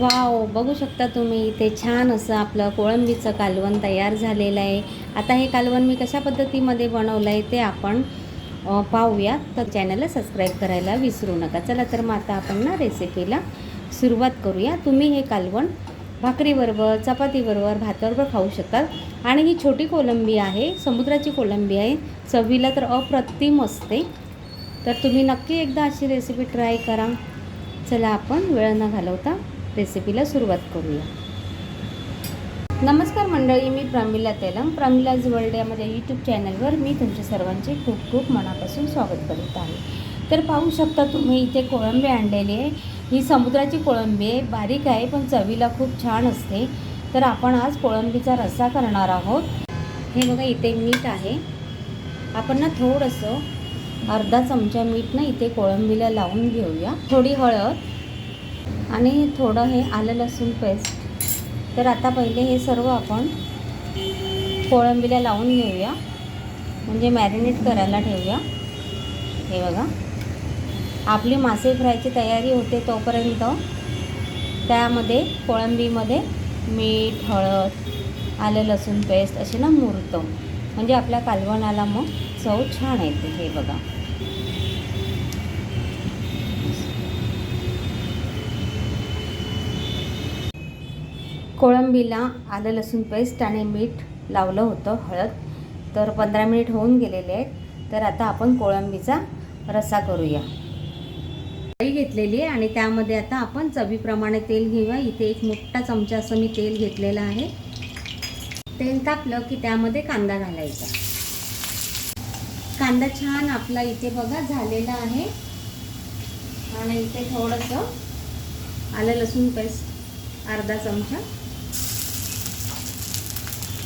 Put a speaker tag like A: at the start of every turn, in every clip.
A: Wow बघू शकता तुम्ही इथे छान असं आपलं कोळंबीचं कालवण तयार झालेलं आहे. आता हे कालवण मी कशा पद्धतीमध्ये बनवलं आहे ते आपण पाहूया. तर चॅनलला सबस्क्राईब करायला विसरू नका. चला तर मग आता आपण ना रेसिपीला सुरुवात करूया. तुम्ही हे कालवण भाकरीबरोबर चपातीबरोबर भाताबरोबर खाऊ शकाल. आणि ही छोटी कोलंबी आहे समुद्राची कोलंबी आहे. चवीला तर अप्रतिम असते. तर तुम्ही नक्की एकदा अशी रेसिपी ट्राय करा. चला आपण वेळ न घालवता रेसिपीला सुरुवात करूया. नमस्कार मंडळी मी प्रमिला तेलंग प्रमिलाज वर्ल्ड यामध्ये यूट्यूब चॅनलवर मी तुमच्या सर्वांचे खूप खूप मनापासून स्वागत करीत आहे. तर पाहू शकता तुम्ही इथे कोळंबी आणलेली आहे. ही समुद्राची कोळंबी आहे. बारीक आहे पण चवीला खूप छान असते. तर आपण आज कोळंबीचा रस्सा करणार आहोत. हे बघा इथे मीठ आहे. आपण ना थोडंसं अर्धा चमचा मीठ ना इथे कोळंबीला लावून घेऊया. थोडी हळद आणि थोडं हे आलं लसूण पेस्ट तर आता पहिले हे सर्व आपण कोळंबीला लावून घेऊया. म्हणजे मॅरिनेट करायला ठेवूया. हे बघा. आपली मासे फ्रायची तयारी होते तोपर्यंत त्यामध्ये कोळंबीमध्ये मीठ हळद आलं लसूण पेस्ट असे ना मुरतं. म्हणजे आपल्या कालवणाला मग चव छान येते हे बघा. कोळंबीला आलं लसूण पेस्ट आणि मीठ लावलं होतं हळद. तर पंधरा मिनिट होऊन गेलेले आहेत. तर आता आपण कोळंबीचा रस्सा करूया. कढई घेतलेली आहे आणि त्यामध्ये आता आपण चवीप्रमाणे तेल घेऊया. इथे एक मोठा चमचा असं मी तेल घेतलेलं आहे. तेल तापलं की त्यामध्ये कांदा घालायचा. कांदा छान आपला इथे बघा झालेला आहे. आणि इथे थोडंसं आलं लसूण पेस्ट अर्धा चमचा.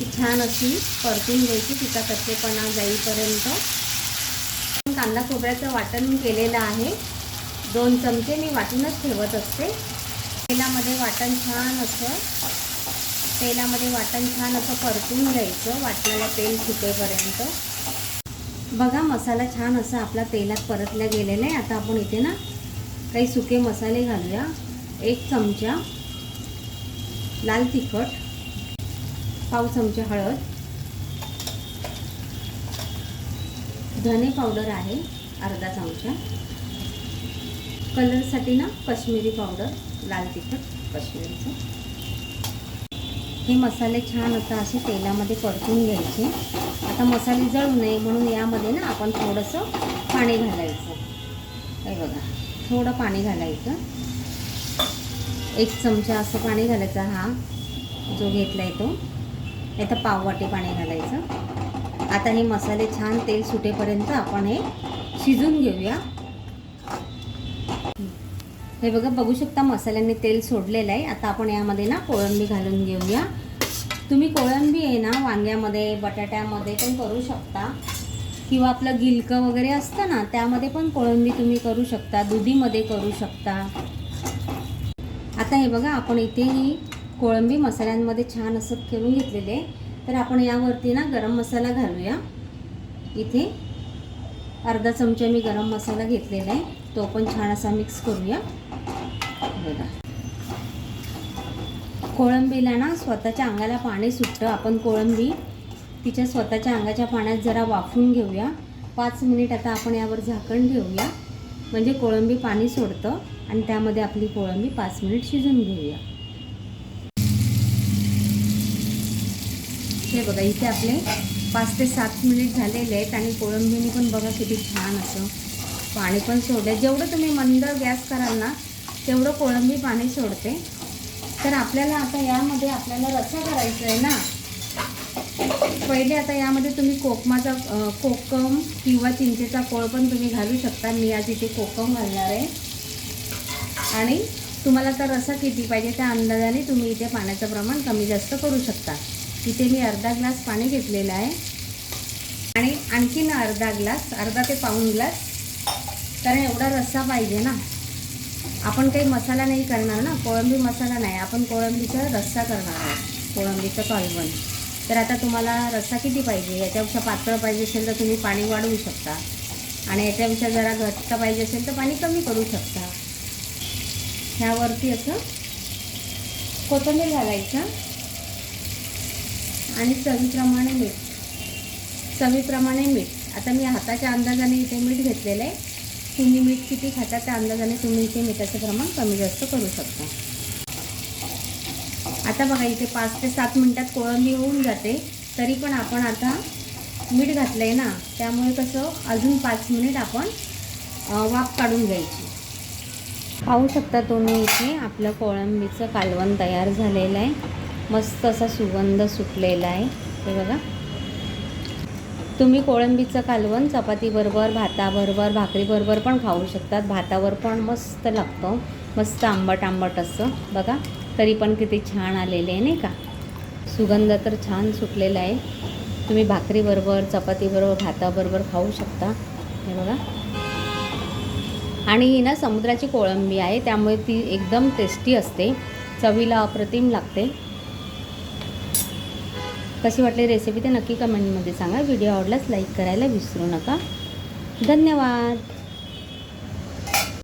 A: ती छान अशी परतून घ्यायची तिचा कच्चेपणा जाईपर्यंत. कांदा खोबऱ्याचं वाटण केलेलं आहे. दोन चमचे मी वाटूनच ठेवत असते. तेलामध्ये वाटण छान असं तेलामध्ये वाटण छान असं परतून घ्यायचं वाटणाला तेल सुटेपर्यंत. बघा मसाला छान असा आपला तेलात परतला गेलेला आहे. आता आपण इथे ना काही सुके मसाले घालूया. एक चमचा लाल तिखट. पाव चमचा हळद. धने पावडर आहे अर्धा चमचा. कलरसाठी ना कश्मीरी पावडर लाल तिखट कश्मीरीचं. हे मसाले छान आता असे तेलामध्ये परतून घ्यायचे. आता मसाले जळू नये म्हणून यामध्ये ना आपण थोडंसं पाणी घालायचं. हे बघा थोडं पाणी घालायचं. एक चमचा असं पाणी घालायचा हा जो घेतला आहे तो. इथं पाववाटी पाणी घालायचं. आता हे मसाले छान तेल सुटेपर्यंत आपण हे शिजून घेऊया. हे बघा बघू शकता मसाल्याने तेल सोडलेलं आहे. आता आपण यामध्ये ना कोळंबी घालून घेऊया. तुम्ही कोळंबी आहे ना वांग्यामध्ये बटाट्यामध्ये पण करू शकता. किंवा आपलं गिलकं वगैरे असतं ना त्यामध्ये पण कोळंबी तुम्ही करू शकता दुधीमध्ये करू शकता. आता हे बघा आपण इथे ही कोळंबी मसाल्यांमध्ये छान असं करून घेतलेले आहे. तर आपण यावरती ना गरम मसाला घालूया. इथे अर्धा चमचा मी गरम मसाला घेतलेला आहे. तो पण छान असा मिक्स करूया. बघा. कोळंबीला ना स्वतःच्या अंगाला पाणी सुटतं. आपण कोळंबी तिच्या स्वतःच्या अंगाच्या पाण्यात जरा वाफून घेऊया. पाच मिनिट आता आपण यावर झाकण ठेवूया. म्हणजे कोळंबी पाणी सोडतं आणि त्यामध्ये आपली कोळंबी पाच मिनिट शिजून घेऊया. हे बघा इथे आपले पाच ते सात मिनिट झालेले आहेत आणि कोळंबीने पण बघा किती छान असं पाणी पण सोडलं जेवढं तुम्ही मंद गॅस कराल ना तेवढं कोळंबी पाणी सोडते. तर आपल्याला आता यामध्ये आपल्याला रस्सा करायचा आहे ना. पहिले आता यामध्ये तुम्ही कोकमाचा कोकम किंवा चिंचेचा कोळ पण तुम्ही घालू शकता. मी आज इथे कोकम घालणार आहे. आणि तुम्हाला तर रसा किती पाहिजे त्या अंदाजाने तुम्ही इथे पाण्याचं प्रमाण कमी जास्त करू शकता. इथे मी अर्धा ग्लास पाणी घेतलेलं आहे. आणि आणखीन अर्धा ग्लास अर्धा ते पाऊण ग्लास. कारण एवढा रस्सा पाहिजे ना. आपण काही मसाला नाही करणार ना. कोळंबी मसाला नाही. आपण कोळंबीचा रस्सा करणार आहोत. कोळंबीचं कालवण तर आता तुम्हाला रस्सा किती पाहिजे? याच्यापेक्षा पातळ पाहिजे असेल तर तुम्ही पाणी वाढवू शकता. आणि याच्यापेक्षा जरा घट्ट पाहिजे असेल तर पाणी कमी करू शकता. ह्यावरती असं कोथिंबीर घालायचं. आणि चवीप्रमाणे मीठ. चवीप्रमाणे मीठ. आता मी हाताच्या अंदाजाने इथे मीठ घेतलेलं आहे. तुम्ही मीठ किती खाता त्या अंदाजाने तुम्ही इथे मिठाचं प्रमाण कमी जास्त करू शकता. आता बघा इथे पाच ते सात मिनटात कोळंबी होऊन जाते. तरी पण आपण आता मीठ घातलं आहे ना त्यामुळे कसं अजून पाच मिनिट आपण अ, वाफ काढून घ्यायची. पाहू शकता तुम्ही इथे. आपलं कोळंबीचं कालवण तयार झालेलं आहे. मस्त असा सुगंध सुटलेला आहे. हे बघा. तुम्ही कोळंबीचं कालवण चपातीबरोबर भाताबरोबर भाकरीबरोबर पण खाऊ शकतात. भातावर पण मस्त लागतं. मस्त आंबट आंबट असं. बघा. तरी पण किती छान आलेले आहे नाही का? सुगंध तर छान सुटलेला आहे. तुम्ही भाकरीबरोबर चपातीबरोबर भाताबरोबर खाऊ शकता. हे बघा. आणि ही ना समुद्राची कोळंबी आहे. त्यामुळे ती एकदम टेस्टी असते. चवीला अप्रतिम लागते. कशी वाटली रेसिपी ते नक्की कमेंटमध्ये सांगा. व्हिडिओ आवडल्यास लाईक करायला विसरू नका. धन्यवाद.